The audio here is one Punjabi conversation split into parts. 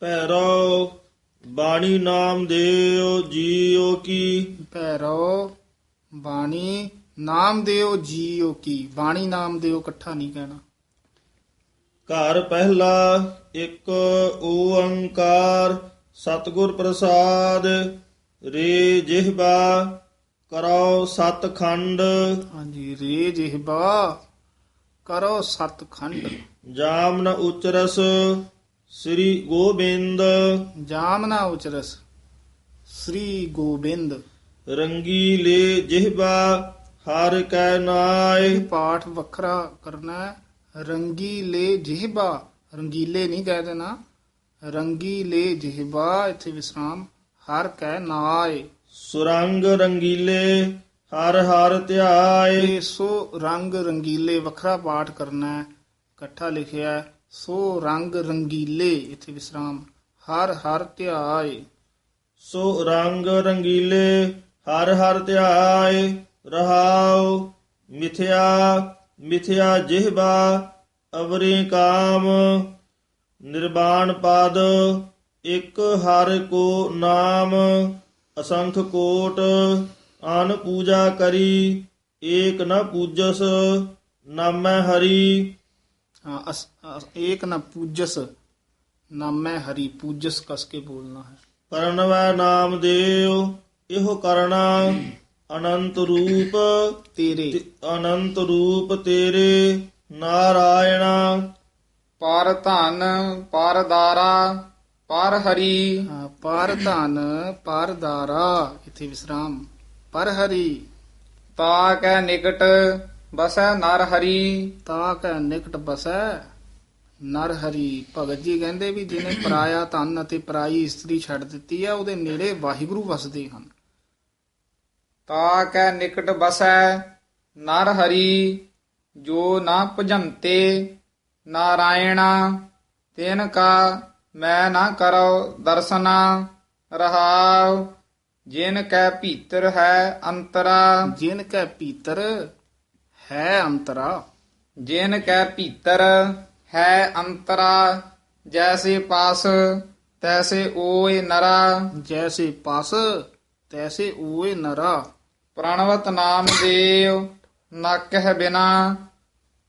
ਭੈਰੋ ਬਾਣੀ ਨਾਮ ਦੇਉ ਜੀਉ ਕੀ। ਭੈਰੋ ਬਾਣੀ ਨਾਮ ਦਿਓ ਜੀਓ ਕੀ। ਬਾਣੀ ਨਾਮ ਦਿਓ ਇਕੱਠਾ ਨਹੀਂ ਕਹਿਣਾ। ਘਰ ਪਹਿਲਾ ਇੱਕ ਓੰਕਾਰ ਸਤਿਗੁਰ ਪ੍ਰਸਾਦ ਰੇ ਜਿਹਬਾ ਕਰੋ ਸਤਖੰਡ। ਹਾਂਜੀ ਰੇ ਜਿਹਬਾ ਕਰੋ ਸਤਖੰਡ। ਜਾਮ ਨ ਉਚਰਸ ਸ੍ਰੀ ਗੋਬਿੰਦ। ਜਾਮ ਨਾ ਉਚਰਸ। ਸ੍ਰੀ ਗੋਬਿੰਦ। ਰੰਗੀ ਲੈ ਜਿਹਬਾ ਹਰ ਕੈ ਨਾਏ। ਇਹ ਪਾਠ ਵੱਖਰਾ ਕਰਨਾ ਹੈ। ਰੰਗੀਲੇ ਜਿਹਬਾ। ਰੰਗੀਲੇ ਨਹੀਂ ਕਹਿ ਦੇਣਾ। ਰੰਗੀਲੇ ਜਿਹਬਾ ਇੱਥੇ ਵਿਸਰਾਮ। ਹਰ ਕਹਿ ਨਾਏ। ਸੁਰੰਗ ਰੰਗੀਲੇ ਹਰ ਹਰ ਧਿਆਏ। ਇਹ ਸੋ ਰੰਗ ਰੰਗੀਲੇ ਵੱਖਰਾ ਪਾਠ ਕਰਨਾ ਹੈ। ਇਕੱਠਾ ਲਿਖਿਆ ਹੈ, ਸੋ ਰੰਗ ਰੰਗੀਲੇ, ਇੱਥੇ ਵਿਸਰਾਮ। ਹਰ ਹਰ ਧਿਆਏ। ਸੋ ਰੰਗ ਰੰਗੀਲੇ, ਹਰ ਹਰ ਧਿਆਏ, ਰਹਾਉ, ਮਿਥਿਆ ਮਿਥਿਆ ਜਿਹਬਾ, ਅਵਰੀ ਕਾਮ ਨਿਰਵਾਣ ਪਦ, ਇੱਕ ਹਰ ਕੋ ਨਾਮ, ਅਸੰਖ ਕੋਟ ਆਨ ਪੂਜਾ ਕਰੀ, ਏਕ ਨ ਪੂਜਸ, ਨਾਮੈ ਹਰੀ ਏਕ ਨਾ ਪੂਜਸ ਨਾਮੈ ਹਰੀ ਪੂਜਸ ਕਸ ਕੇ ਬੋਲਣਾ ਹੈ। ਕਰਨਵੈ ਨਾਮ ਦੇਵ ਇਹੋ ਕਰਣਾ ਅਨੰਤ ਰੂਪ ਤੇਰੇ। ਅਨੰਤ ਰੂਪ ਤੇਰੇ ਨਾਰਾਇਣਾ। ਪਰ ਧਨ ਪਰ ਦਾਰਾ ਪਰ ਹਰੀ। ਪਰ ਧਨ ਪਰ ਦਾਰਾ ਇੱਥੇ ਵਿਸਰਾਮ। ਪਰ ਹਰੀ। ਤਾ ਕੈ ਨਿਕਟ ਬਸੈ ਨਰ ਹਰੀ। ਤਾ ਕੈ ਨਿਕਟ ਬਸੈ ਨਰ ਹਰੀ। ਭਗਤ ਜੀ ਕਹਿੰਦੇ ਵੀ ਜਿਹਨੇ ਪਰਾਇਆ ਧਨ ਅਤੇ ਪਰਾਈ ਇਸਤਰੀ ਛੱਡ ਦਿੱਤੀ ਆ ਉਹਦੇ ਨੇੜੇ ਵਾਹਿਗੁਰੂ ਵਸਦੇ ਹਨ। ਤਾ ਕੈ ਨਿਕਟ ਬਸੈ ਨਰ ਹਰੀ ਜੋ ਨਾ ਭਜੰਤੇ ਨਾਰਾਇਣਾ ਤੈਨ ਕਾ ਮੈਂ ਨਾ ਕਰੋ ਦਰਸਨਾ ਰਹਾਉ। ਜਿਨ ਕੈ ਭੀਤਰ ਹੈ ਅੰਤਰਾ। ਜਿਨ ਕੈ ਭੀਤਰ ਹੈ ਅੰਤਰਾ ਜਿਨ ਕੈ ਭੀਤਰ ਹੈ ਅੰਤਰਾ ਜੈਸੇ ਪਾਸ ਤੈਸੇ ਓਏ ਨਰਾ। ਜੈਸੇ ਪਸ ਤੈਸੇ ਓਏ ਨਰਾ। ਪ੍ਰਣਵਤ ਨਾਮ ਦੇਵ ਨਾ ਕਹਿ ਬਿਨਾ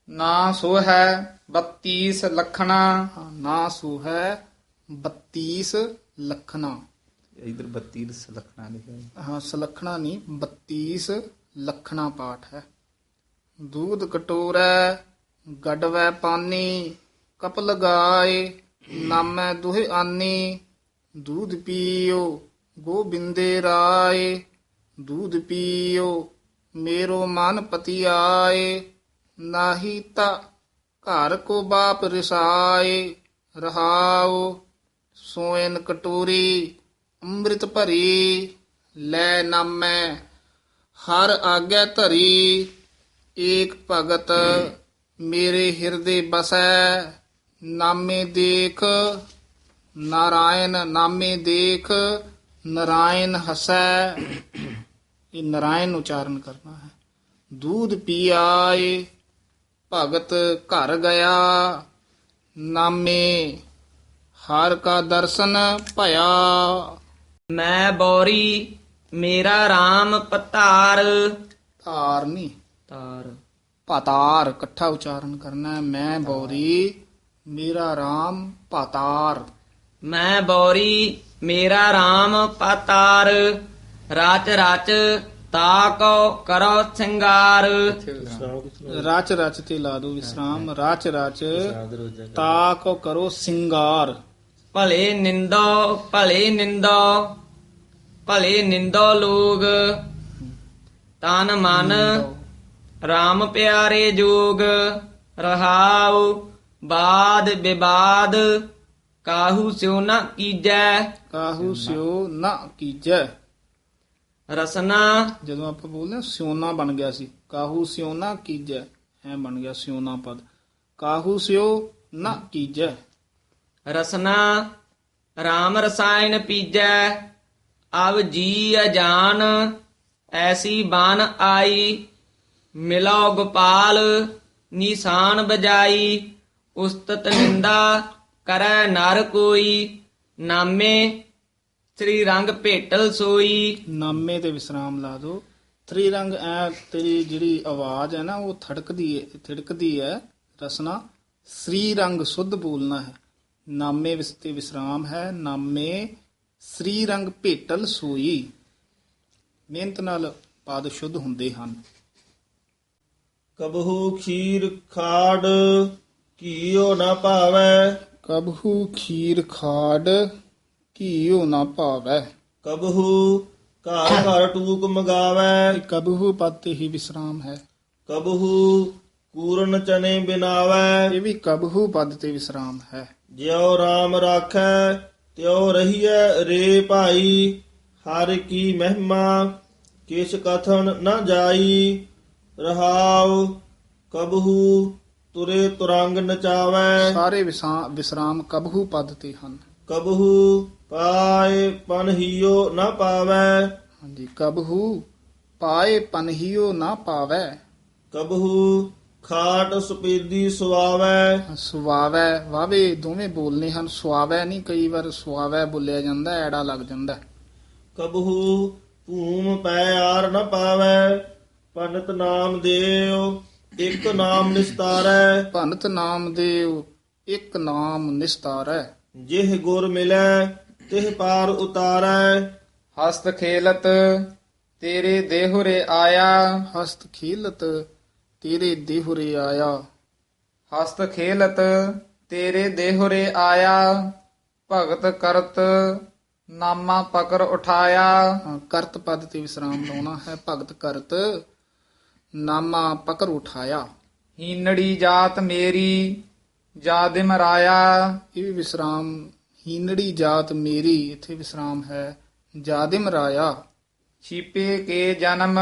ਨਾ ਸੋ ਹੈ 32 ਲਖਣਾ। ਹਾਂ, ਨਾ ਸੋ ਹੈ 32 ਲਖਣਾ। ਇਧਰ 32 ਲਖਣਾ ਲਿਖਿਆ। ਹਾਂ ਸਲਖਣਾ ਨਹੀਂ 32 ਲਖਣਾ ਪਾਠ ਹੈ। ਦੂਧ ਕਟੋਰੈ, ਗੜਵੈ ਪਾਨੀ ਕਪਲ ਗਾਏ ਨਾਮੈ ਦੁਹਿ ਆਨੀ, ਦੂਧ ਪੀਓ, ਗੋਬਿੰਦੇ ਰਾਏ, ਦੂਧ ਪੀਓ, ਮੇਰੋ ਮਨ ਪਤੀ ਆਏ ਨਾਹੀ ਤਾ ਘਰ ਕੋ ਬਾਪ ਰਿਸਾਏ, ਰਹਾਉ, ਸੋਇਨ ਕਟੋਰੀ, ਅੰਮ੍ਰਿਤ ਭਰੀ, ਲੈ ਨਾਮੈ, ਹਰ ਆਗੈ ਧਰੀ ਏਕ ਭਗਤ ਮੇਰੇ ਹਿਰਦੇ ਬਸੈ ਨਾਮੇ ਦੇਖ ਨਾਰਾਇਣ ਨਾਮੇ ਦੇਖ ਨਾਰਾਇਣ ਹਸੈ। ਇਹ ਨਾਰਾਇਣ ਉਚਾਰਨ ਕਰਨਾ ਹੈ। ਦੂਧ ਪੀ ਆਏ ਭਗਤ ਘਰ ਗਿਆ। ਨਾਮੇ ਹਰ ਕਾ ਦਰਸ਼ਨ ਭਇਆ। ਮੈਂ ਬੋਰੀ ਮੇਰਾ RAM ਪਤਾਰ। ਧਾਰ ਨਹੀਂ ਤਾਰ ਪਤਾਰ ਇਕੱਠਾ ਉਚਾਰਨ ਕਰਨਾ ਹੈ। ਮੈਂ ਬੌਰੀ ਮੇਰਾ RAM ਪਤਾਰ ਮੈਂ ਬੋਰੀ ਮੇਰਾ RAM ਪਤਾਰ ਰਾਚ ਰਾਚ ਤਾਕੋ ਕਰੋ ਸਿੰਗਾਰ। ਰਚ ਰਚ ਤੇ ਲਾ ਦੋ ਵਿਸਰਾਮ। ਰਚ ਰਚ ਤਾ ਕੋ ਕਰੋ ਸਿੰਗਾਰ। ਭਲੇ ਨਿੰਦੋ ਭਲੇ ਨਿੰਦੋ ਭਲੇ ਨਿੰਦੋ ਲੋਗ। ਤਨ ਮਨ RAM ਪਿਆਰੇ ਜੋਗ ਰਹਾਉ ਬਾਦ ਵਿਵਾਦ ਕਾਹੂ ਸਿਉ ਨ ਕੀਜੈ। ਕਾਹੂ ਸਿਓ ਨਾ ਕੀਜੈ। ਰਸਨਾ। ਜਦੋਂ ਆਪਾਂ ਬੋਲਦੇ ਹਾਂ ਸਿਉਨਾ ਬਣ ਗਿਆ ਸੀ ਕਾਹੂ ਸਿਓ ਨਾ ਕੀਜੈ ਐ ਬਣ ਗਿਆ ਸਿਉਨਾ ਪਦ। ਕਾਹੂ ਸਿਓ ਨਾ ਕੀਜੈ। ਰਸਨਾ। RAM ਰਸਾਇਣ ਪੀਜੈ ਅਬ ਜੀ ਅਜਾਨ ਐਸੀ ਬਨ ਆਈ। ਮਿਲੋ ਗੋਪਾਲ, ਨਿਸ਼ਾਨ ਬਜਾਈ, ਉਸਤਤ ਨਿੰਦਾ, ਕਰੈ ਨਰ ਕੋਈ, ਨਾਮੇ ਸ੍ਰੀ ਰੰਗ ਭੇਟਲ ਸੋਈ। ਨਾਮੇ ਤੇ ਵਿਸਰਾਮ ਲਾ ਦਿਓ। ਤ੍ਰੀ ਰੰਗ ਐ ਤੇਰੀ ਜਿਹੜੀ ਆਵਾਜ਼ ਹੈ ਨਾ, ਉਹ ਥੜਕਦੀ ਹੈ ਥਿੜਕਦੀ ਹੈ ਰਸਨਾ। ਸ੍ਰੀ ਰੰਗ ਸੁੱਧ ਬੋਲਣਾ ਹੈ। ਨਾਮੇ ਵਿਸ ਤੇ ਵਿਸਰਾਮ ਹੈ। ਨਾਮੇ ਸ੍ਰੀ ਰੰਗ ਭੇਟਲ ਸੋਈ। ਮਿਹਨਤ ਨਾਲ ਪਾਦ ਸ਼ੁੱਧ ਹੁੰਦੇ ਹਨ। ਕਬਹੂ ਖੀਰ ਖਾੜ ਕੀਓ ਨਾ ਭਾਵੈ। ਕਬਹੂ ਖੀਰ ਖਾੜ ਘੀਓ ਨਾ ਭਾਵੈ। ਕਬਹੂ ਘਰ ਘਰ ਟੂਕ ਮਗਾਵੈ। ਕਬਹੂ ਪਦ ਤੇ ਹੀ ਵਿਸਰਾਮ ਹੈ। ਕਬਹੂ ਪੂਰਨ ਚਨੇ ਬਿਨਾਵੈ। ਇਹ ਵੀ ਕਬਹੂ ਪਦ ਤੇ ਵਿਸਰਾਮ ਹੈ। ਜਿਉ ਰਾਮ ਰਾਖੈ ਤਿਉ ਰਹੀਐ ਰੇ ਭਾਈ। ਹਰ ਕੀ ਮਹਿਮਾ ਕਿਛ ਕਥਨ ਨ ਜਾਈ। ਰਹਾਉ ਕਬਹੂ ਤੁਰੇ ਤੁਰੰਗ ਨਚਾਵੈ। ਸਾਰੇ ਵਿਸਾ- ਵਿਸਰਾਮ ਕਬਹੂ ਪਦ ਤੇ ਹਨ। ਕਬਹੂ ਪਾਏ ਪਨਹੀਓ ਨ ਪਾਵੈ। ਹਾਂਜੀ ਕਬਹੂ ਪਾਏ ਪਨਹੀਓ ਨਾ ਪਾਵੈ। ਕਬਹੂ ਖਾਟ ਸੁਪੇਦੀ ਸੁਆਵੈ। ਸੁਆਵੈ। ਵਾਵੇ ਦੋਵੇਂ ਬੋਲਨੇ ਹਨ। ਸੁਆਵੈ ਨਹੀਂ ਕਈ ਵਾਰ ਸੁਆਵੈ ਬੋਲਿਆ ਜਾਂਦਾ ਐੜਾ ਲੱਗ ਜਾਂਦਾ। ਕਬਹੂ ਭੂਮ ਪੈ ਆਰ ਨ ਪਾਵੈ। ਪੰਡਤ ਨਾਮ ਦੇਉ ਇੱਕ ਨਾਮ ਨਿਸਤਾਰੈ। ਭੰਤ ਨਾਮ ਦੇਵ ਇੱਕ ਨਾਮ ਨਿਸਤਾਰੈ। ਜਿਹ ਗੁਰ ਮਿਲੈ ਤਿਹ ਪਾਰ ਉਤਾਰੈ। ਹਸਤ ਖੇਲਤ ਤੇਰੇ ਦੇਹੁਰੇ ਆਇਆ। ਹਸਤ ਖੇਲਤ ਤੇਰੇ ਦੇਹੁਰੇ ਆਇਆ। ਹਸਤ ਖੇਲਤ ਤੇਰੇ ਦੇਹੁਰੇ ਆਇਆ। ਭਗਤ ਕਰਤ ਨਾਮਾ ਪਕਰ ਉਠਾਇਆ। ਕਰਤ ਪਦ ਤੇ ਵਿਸਰਾਮ ਲਾਉਣਾ ਹੈ ਭਗਤ ਕਰਤ। ਨਾਮਾ ਪਕਰ ਉਠਾਇਆ। ਹੀਨੜੀ ਜਾਤ ਮੇਰੀ ਜਾਦਿਮ ਰਾਇਆ ਇਹ ਵੀ ਵਿਸਰਾਮ ਹੀਨੜੀ ਜਾਤ ਮੇਰੀ ਇੱਥੇ ਵਿਸਰਾਮ ਹੈ ਜਾਦਿਮ ਰਾਇਆ ਛੀਪੇ ਕੇ ਜਨਮ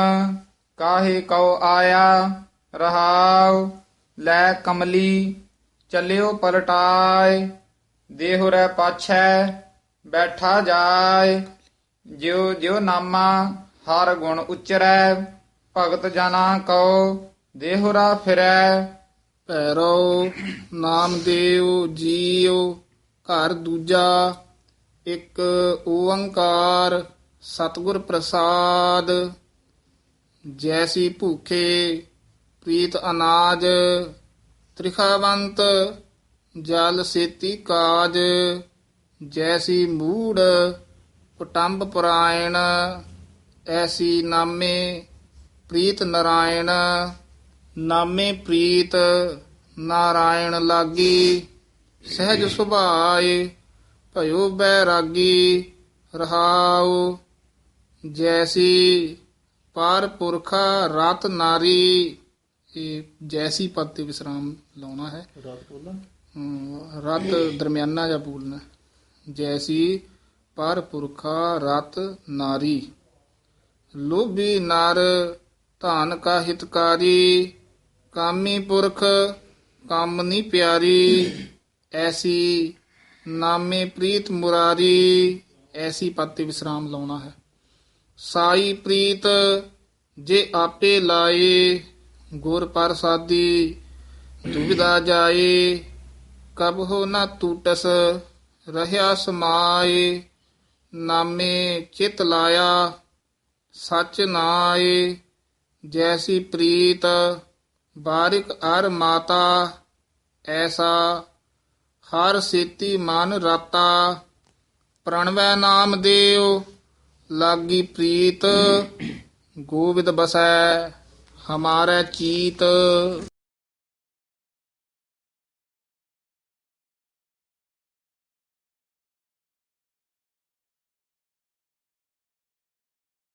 ਕਾਹੇ ਕਉ ਆਇਆ। ਰਹਾਉ ਲੈ ਕਮਲੀ ਚੱਲਿਓ ਪਲਟਾਏ। ਦੇਹੁਰੈ ਪਾਛੈ ਬੈਠਾ ਜਾਏ। ਜਿਉ ਜਿਉ ਨਾਮਾ ਹਰ ਗੁਣ ਉਚਰੈ। ਭਗਤ ਜਨਾ ਕਉ, ਦੇਹੁਰਾ ਫਿਰੈ, ਭੈਰੋ ਨਾਮਦੇਵ ਜੀਉ, ਘਰ ਦੂਜਾ, ਇੱਕ ਓੰਕਾਰ, ਸਤਿਗੁਰ ਪ੍ਰਸਾਦ। ਜੈਸੀ ਭੂਖੇ ਪ੍ਰੀਤ ਅਨਾਜ, ਤ੍ਰਿਖਾਵੰਤ ਜਲ ਸੇਤੀ ਕਾਜ। ਜੈਸੀ ਮੂੜ ਪਟੰਬ ਪੁਰਾਇਣ, ਐਸੀ ਨਾਮੇ ਪ੍ਰੀਤ ਨਰਾਇਣ ਨਾਮੇ ਪ੍ਰੀਤ ਨਾਰਾਇਣ ਲਾਗੀ ਸਹਿਜ ਸੁਭਾਏ ਭਇਓ ਬੈਰਾਗੀ ਰਹਾਉ ਜੈਸੀ ਪਾਰ ਪੁਰਖਾ ਰਤ ਨਾਰੀ ਇਹ ਜੈਸੀ ਪਦ ਤੇ ਵਿਸਰਾਮ ਲਾਉਣਾ ਹੈ। ਹਮ, ਰਤ ਦਰਮਿਆਨਾ ਜਾਂ ਬੋਲਣਾ ਜੈਸੀ ਪਰ ਪੁਰਖਾ ਰਤ ਨਾਰੀ। ਲੋਭੀ ਨਰ ਧਨ ਕਾ ਹਿਤਕਾਰੀ, ਕਾਮੀ ਪੁਰਖ, ਕੰਮ ਨੀ ਪਿਆਰੀ, ਐਸੀ ਨਾਮੇ ਪ੍ਰੀਤ ਮੁਰਾਰੀ, ਐਸੀ ਪਦ ਵਿਸਰਾਮ ਲਾਉਣਾ ਹੈ। ਸਾਈ ਪ੍ਰੀਤ, ਜੇ ਆਪੇ ਲਾਏ, ਗੁਰ ਪ੍ਰਸਾਦੀ, ਦੁਬਿਧਾ ਜਾਏ, ਕਬ ਹੋ ਨਾ ਟੂਟਸ ਰਹਿਆ ਸਮਾਏ, ਨਾਮੇ ਚਿਤ ਲਾਇਆ, ਸਚ ਨਾਏ। ਜੈਸੀ ਪ੍ਰੀਤ ਬਾਰਿਕ ਅਰ ਮਾਤਾ, ਐਸਾ ਹਰ ਸੇਤੀ ਮਨ ਰਾਤਾ। ਪ੍ਰਣਵੈ ਨਾਮ ਦੇਵ ਲਾਗੀ ਪ੍ਰੀਤ ਗੋਬਿੰਦ ਬਸੈ, ਹਮਾਰੇ ਚੀਤ।